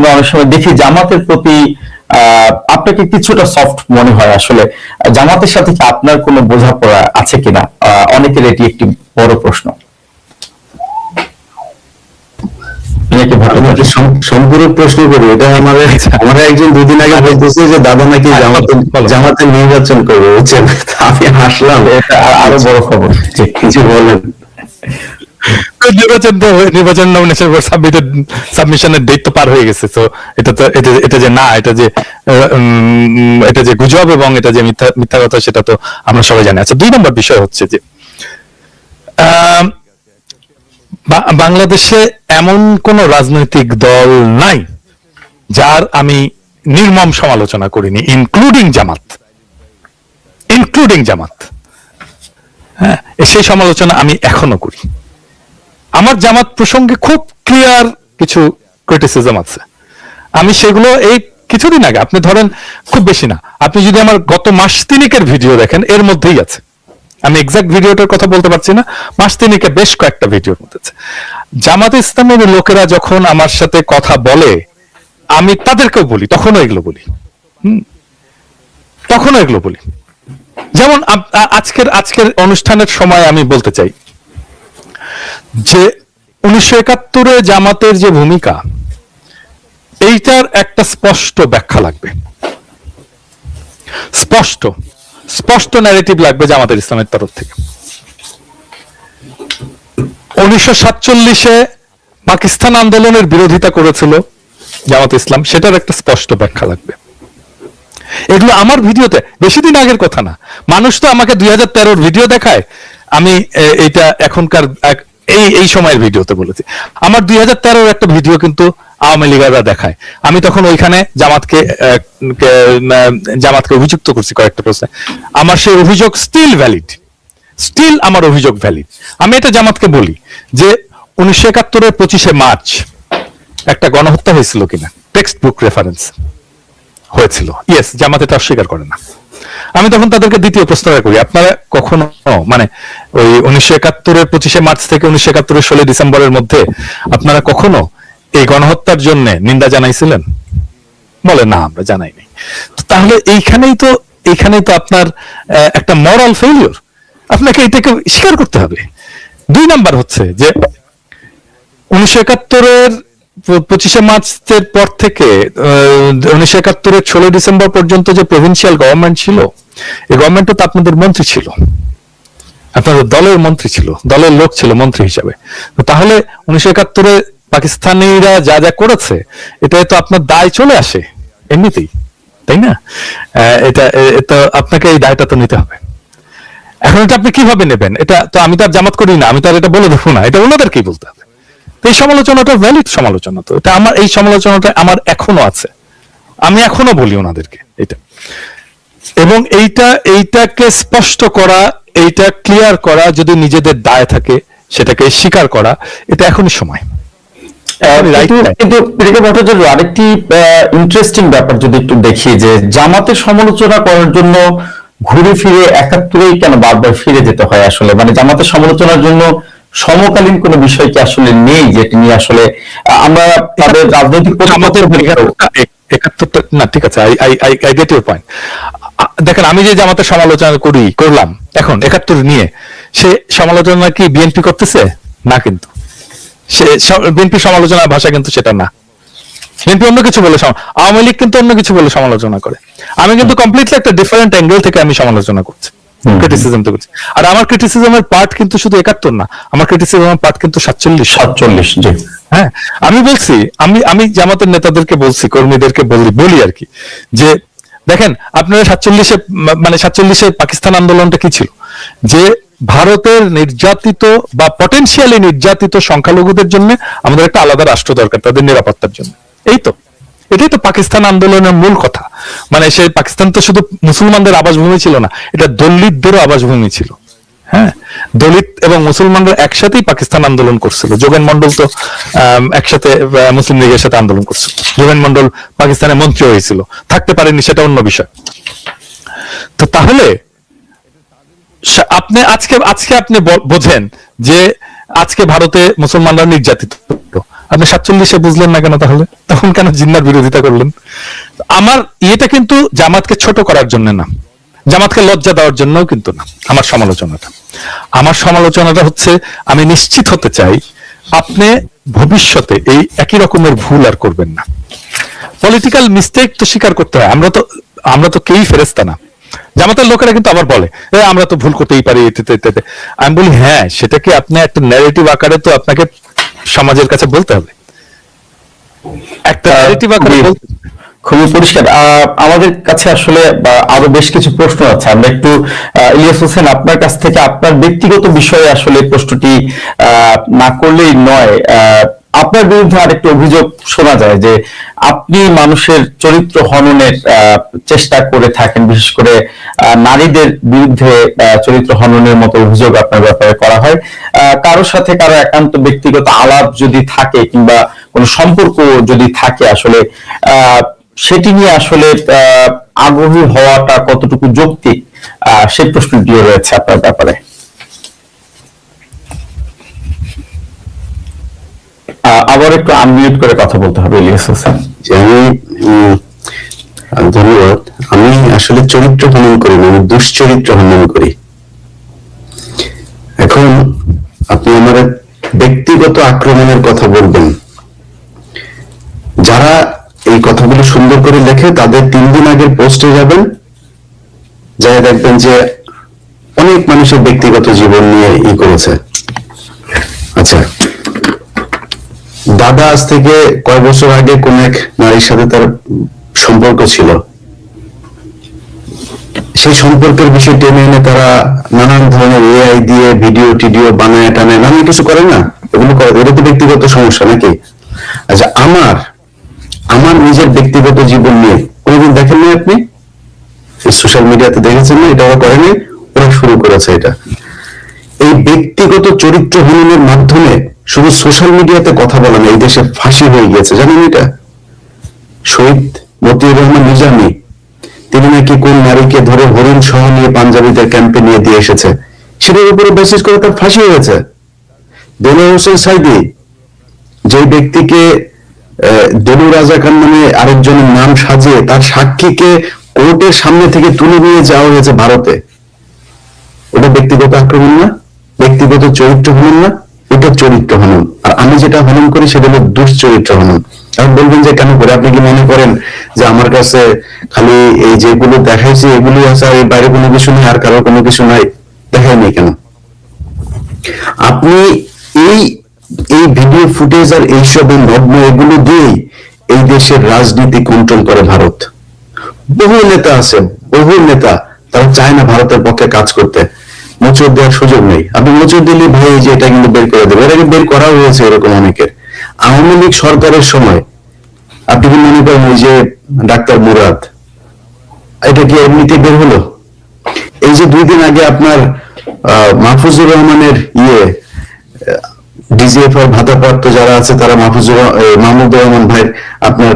আমরা অনেক সময় দেখি জামাতের প্রতি আহ, আপনাকে কিছুটা সফট মনে হয় আসলে। জামাতের সাথে কি আপনার কোনো বোঝাপড়া আছে কিনা? অনেকের এটি একটি বড় প্রশ্ন। পিনাকি আমি একটা সম- সম্পূরক প্রশ্ন করি। এটা আমার আমার একজন দুদিন আগে বলতেছে যে দাদা নাকি জামাতে বলো। জামাতে নির্বাচন করবে। বুঝছেন? আমি হাসলাম। এটা আরও বড় খবর। কিছু বলেন। নির্বাচন তো নির্বাচন নমিনেশন সাবমিটেড সাবমিশনের ডেট তো পার হয়ে গেছে তো এটা তো এটা যে না, এটা যে এটা যে গুজব এবং এটা যে মিথ্যা কথা, সেটা তো আমরা সবাই জানি। আচ্ছা দুই নম্বর বিষয় হচ্ছে যে বাংলাদেশে এমন কোন রাজনৈতিক দল নাই যার আমি নির্মম সমালোচনা করিনি ইনক্লুডিং জামাত। ইনক্লুডিং জামাত। হ্যাঁ সেই সমালোচনা আমি এখনও করি। আমার জামাত প্রসঙ্গে খুব ক্লিয়ার কিছু ক্রিটিসিজম আছে। আমি সেগুলো এই কিছুদিন আগে, আপনি ধরেন খুব বেশি না, আপনি যদি আমার গত মাস তিনেকের ভিডিও দেখেন, এর মধ্যেই আছে। আমি এক্সাক্ট ভিডিওটার কথা বলতে পারছি না, মাস তিনেকে বেশ কয়েকটা ভিডিওর মধ্যে আছে। জামাত ইসলামের লোকেরা যখন আমার সাথে কথা বলে, আমি তাদেরকেও বলি, তখনও এগুলো বলি। হুম, তখনও এগুলো বলি। যেমন আজকের আজকের অনুষ্ঠানের সময় আমি বলতে চাই যে উনিশশো একাত্তরে জামাতের যে ভূমিকা, এইটার একটা স্পষ্ট ব্যাখ্যা লাগবে। স্পষ্ট স্পষ্ট ন্যারেটিভ লাগবে জামাতের ইসলামের তরফ থেকে। উনিশশো সাতচল্লিশে পাকিস্তান আন্দোলনের বিরোধিতা করেছিল জামাত ইসলাম, সেটার একটা স্পষ্ট ব্যাখ্যা লাগবে। এগুলো আমার ভিডিওতে, বেশি দিন আগের কথা না, মানুষ তো আমাকে দুই হাজার ভিডিও দেখায়, আমি এইটা এখনকার এই এই সময়ের ভিডিওতে বলেছি। আমার দুই হাজার একটা ভিডিও কিন্তু আওয়ামী লীগাররা দেখায়। আমি তখন ওইখানে জামাতকে জামাতকে অভিযুক্ত করছি কয়েকটা প্রশ্নে। আমার সেই অভিযোগ স্টিল ভ্যালিড স্টিল আমার অভিযোগ ভ্যালিড আমি এটা জামাতকে বলি যে উনিশশো একাত্তরের পঁচিশে মার্চ একটা গণহত্যা হয়েছিল কিনা? টেক্সট বুক রেফারেন্স হয়েছিল। ইয়েস জামাত এটা অস্বীকার করে না। আমি তখন তাদেরকে দ্বিতীয় প্রশ্নটা করি। আপনারা কখনো মানে ওই উনিশশো একাত্তরের পঁচিশে মার্চ থেকে উনিশশো একাত্তরের ষোলো ডিসেম্বরের মধ্যে আপনারা কখনো এই গণহত্যার জন্য নিন্দা জানাইছিলেন? বলে, না, আমরা জানাইনি তাহলে এইখানেই তো এইখানেই তো আপনার একটা মরাল ফেলিওর আপনাকে এটাকে স্বীকার করতে হবে। দুই নাম্বার হচ্ছে যে উনিশশো একাত্তরের পঁচিশে মার্চের পর থেকে উনিশশো একাত্তরের ষোলো ডিসেম্বর পর্যন্ত যে প্রভিন্সিয়াল গভর্নমেন্ট ছিল, এই গভর্নমেন্টও তো আপনাদের মন্ত্রী ছিল। আপনাদের দলের মন্ত্রী ছিল, দলের লোক ছিল মন্ত্রী হিসাবে। তাহলে উনিশশো একাত্তরে পাকিস্তানিরা যা যা করেছে এটা তো আপনার দায় চলে আসে, এমনিতেই, তাই না? এটা এটা আপনাকে এই দায়টা তো নিতে হবে। এখন এটা আপনি কীভাবে নেবেন? এটা তো আমি তো আর জামাত করি না, আমি তো আর এটা বলে দেবো না, এটা ওনাদেরকেই বলতে হবে। তো এই সমালোচনাটা ভ্যালিড সমালোচনা তো। এটা আমার এই সমালোচনাটা আমার এখনও আছে। আমি এখনও বলি ওনাদেরকে এটা। এবং এইটা এইটাকে স্পষ্ট করা এইটা ক্লিয়ার করা যদি নিজেদের দায় থাকে সেটাকে স্বীকার করা এটা এখনই সময়। কিন্তু ভট্টাচার্য আরেকটি ইন্টারেস্টিং ব্যাপার যদি একটু দেখি যে জামাতের সমালোচনা করার জন্য ঘুরে ফিরে একাত্তরেই কেন বারবার ফিরে যেতে হয় আসলে? মানে জামাতের সমালোচনার জন্য সমকালীন কোনো বিষয় কি আসলে নেই যেটি নিয়ে আসলে আমরা তাদের রাজনৈতিক আমাদের না ঠিক আছে I I I I get your point দেখেন আমি যে জামাতের সমালোচনা করি করলাম এখন একাত্তর নিয়ে সে সমালোচনা কি বিএনপি করতেছে? না কিন্তু। সে বিএনপি সমালোচনার ভাষা কিন্তু সেটা না। বিএনপি অন্য কিছু বলে আওয়ামী লীগ কিন্তু অন্য কিছু বলে সমালোচনা করে। আমি কিন্তু কমপ্লিটলি একটা ডিফারেন্ট অ্যাঙ্গেল থেকে আমি সমালোচনা করছি। ক্রিটিসিজম তো করছি। আর আমার ক্রিটিসিজমের পার্ট কিন্তু শুধু একাত্তর না আমার ক্রিটিসিজমের পার্ট কিন্তু সাতচল্লিশ। সাতচল্লিশ জি। হ্যাঁ আমি বলছি আমি আমি জামাতের নেতাদেরকে বলছি কর্মীদেরকে বলি বলি আর কি যে দেখেন আপনারা সাতচল্লিশে মানে সাতচল্লিশে পাকিস্তান আন্দোলনটা কি ছিল? যে ভারতের নির্যাতিত বা পটেনশিয়ালি নির্যাতিত সংখ্যালঘুদের জন্য আমাদের একটা আলাদা রাষ্ট্র দরকার তাদের নিরাপত্তার জন্য। এই তো এটাই তো পাকিস্তান আন্দোলনের মূল কথা। মানে সেই পাকিস্তান তো শুধু মুসলমানদের আবাসভূমি ছিল না, এটা দলিতদেরও আবাসভূমি ছিল। হ্যাঁ? দলিত এবং মুসলমানরা একসাথেই পাকিস্তান আন্দোলন করছিল। যোগেন মন্ডল তো একসাথে মুসলিম লীগের সাথে আন্দোলন করছিল। যোগেন মন্ডল পাকিস্তানের মন্ত্রী হয়েছিল। থাকতে পারেনি সেটা অন্য বিষয়। তো তাহলে আপনি আজকে আজকে আপনি বোঝেন যে আজকে ভারতে মুসলমানরা নির্যাতিত। আপনি সাতচল্লিশে বুঝলেন না কেন তাহলে? তখন কেন জিন্নার বিরোধিতা করলেন? আমার ইয়েটা কিন্তু জামাতকে ছোট করার জন্য না। জামাতকে লজ্জা দেওয়ার জন্যও কিন্তু না, আমার সমালোচনাটা। আমার সমালোচনাটা হচ্ছে, আমি নিশ্চিত হতে চাই, আপনি ভবিষ্যতে এই একই রকমের ভুল আর করবেন না। পলিটিক্যাল মিস্টেক তো স্বীকার করতে হয়, আমরা তো আমরা তো কেউই ফেরেস্তা না। জামাতের লোকেরা কিন্তু আবার বলে আমরা তো ভুল করতেই পারি। আমি বলি হ্যাঁ সেটাকে আপনি একটা ন্যারেটিভ আকারে তো আপনাকে সমাজের কাছে বলতে হবে। একটা খুবই পরিষ্কার। আমাদের কাছে আসলে আরও বেশ কিছু প্রশ্ন আছে। আমরা একটু ইলিয়াস হোসেন আপনার কাছ থেকে আপনার ব্যক্তিগত বিষয়ে আসলে প্রশ্নটি না করলেই নয়। আপনার বিরুদ্ধে আরেকটি অভিযোগ শোনা যায় যে আপনি মানুষের চরিত্র হননের চেষ্টা করে থাকেন। বিশেষ করে নারীদের বিরুদ্ধে চরিত্র হননের মতো অভিযোগ আপনার ব্যাপারে করা হয়। কারোর সাথে কারও একান্ত ব্যক্তিগত আলাপ যদি থাকে কিংবা কোনো সম্পর্ক যদি থাকে আসলে আহ, সেটি নিয়ে আসলে আগ্রহী হওয়াটা কতটুকু যৌক্তিক আহ, সেই প্রশ্নটিও রয়েছে আপনার ব্যাপারে। আবার একটু আনমিউট করে কথা বলতে হবে ইলিয়াস হোসেন। আমি ধন্যবাদ। আমি আসলে চরিত্র হনন করি না আমি দুশ্চরিত্র হনন করি। এখন আপনি আমার ব্যক্তিগত আক্রমণের কথা বলবেন যারা এই কথাগুলো সুন্দর করে লেখে তাদের তিন দিন আগের পোস্টে যাবেন। যাই দেখবেন যে অনেক মানুষের ব্যক্তিগত জীবন নিয়ে ই করেছে। আচ্ছা। দাদা আজ থেকে কয় বছর আগে কোন এক নারীর সাথে তার সম্পর্ক ছিল। সেই সম্পর্কের বিষয় টেনে এনে তারা নানান ধরনের এআই দিয়ে ভিডিও, টিডিও বানায় টানায় নানান কিছু করে না? এগুলো করে এটা তো ব্যক্তিগত সমস্যা নাকি? আচ্ছা আমার আমার নিজের ব্যক্তিগত জীবন নিয়ে। কোনোদিন দেখেন না আপনি? সোশ্যাল মিডিয়াতে দেখেছেন না? এটা ওরা করেনি ওরা শুরু করেছে এটা। এই ব্যক্তিগত চরিত্র হননের মাধ্যমে শুধু সোশ্যাল মিডিয়াতে কথা বলা না, এই দেশে ফাঁসি হয়ে গিয়েছে। জানেন এটা? শহীদ মতিউর রহমান নিজামী, তিনি নাকি কোন নারীকে ধরে হরিণ সহ নিয়ে পাঞ্জাবিদের ক্যাম্পে নিয়ে দিয়ে এসেছে? সেটার উপরে বেসিস করে তার ফাঁসি হয়েছে। দেলোয়ার হোসেন সাইদি যে ব্যক্তিকে দেলু রাজা খান নামে আরেকজনের নাম সাজিয়ে তার সাক্ষীকে কোর্টের সামনে থেকে তুলে নিয়ে যাওয়া হয়েছে ভারতে। ওটা ব্যক্তিগত আক্রমণ না, ব্যক্তিগত চরিত্র হনন না ওটা চরিত্র হনন। আর আমি যেটা হনন করি সেটা হলো দুশ্চরিত্র হনন। আপনি বলবেন যে কেন করে? আপনি কি মনে করেন যে আমার কাছে খালি এই যেগুলো দেখাইছে এগুলি আছে আর এর বাইরে কোনো কিছু নেই আর কারও কোনো কিছু নাই? দেখায়নি কেন? আপনি এই এই ফুটেজ আর এইসব এই নগ্ন এগুলো দিয়েই এই দেশের রাজনীতি কন্ট্রোল করে ভারত। বহু নেতা আছে বহু নেতা তারা চায় না ভারতের পক্ষে কাজ করতে। মোচড় দেওয়ার সুযোগ নেই। আপনি মোচড় দিলে ভাই যে এটা কিন্তু বের করে দেবে। আগে বের করা হয়েছে এরকম অনেকের। আওয়ামী লীগ সরকারের সময়, আপনি কি মনে করেন ওই যে ডাক্তার মুরাদ, এটা কি এমনিতে বের হলো? এই যে দুই দিন আগে আপনার মাহফুজুর রহমানের ইয়ে ডিজিএফআই ভাতাপ্রাপ্ত যারা আছে তারা মাহফুজুর মাহমুদুর রহমান ভাই আপনার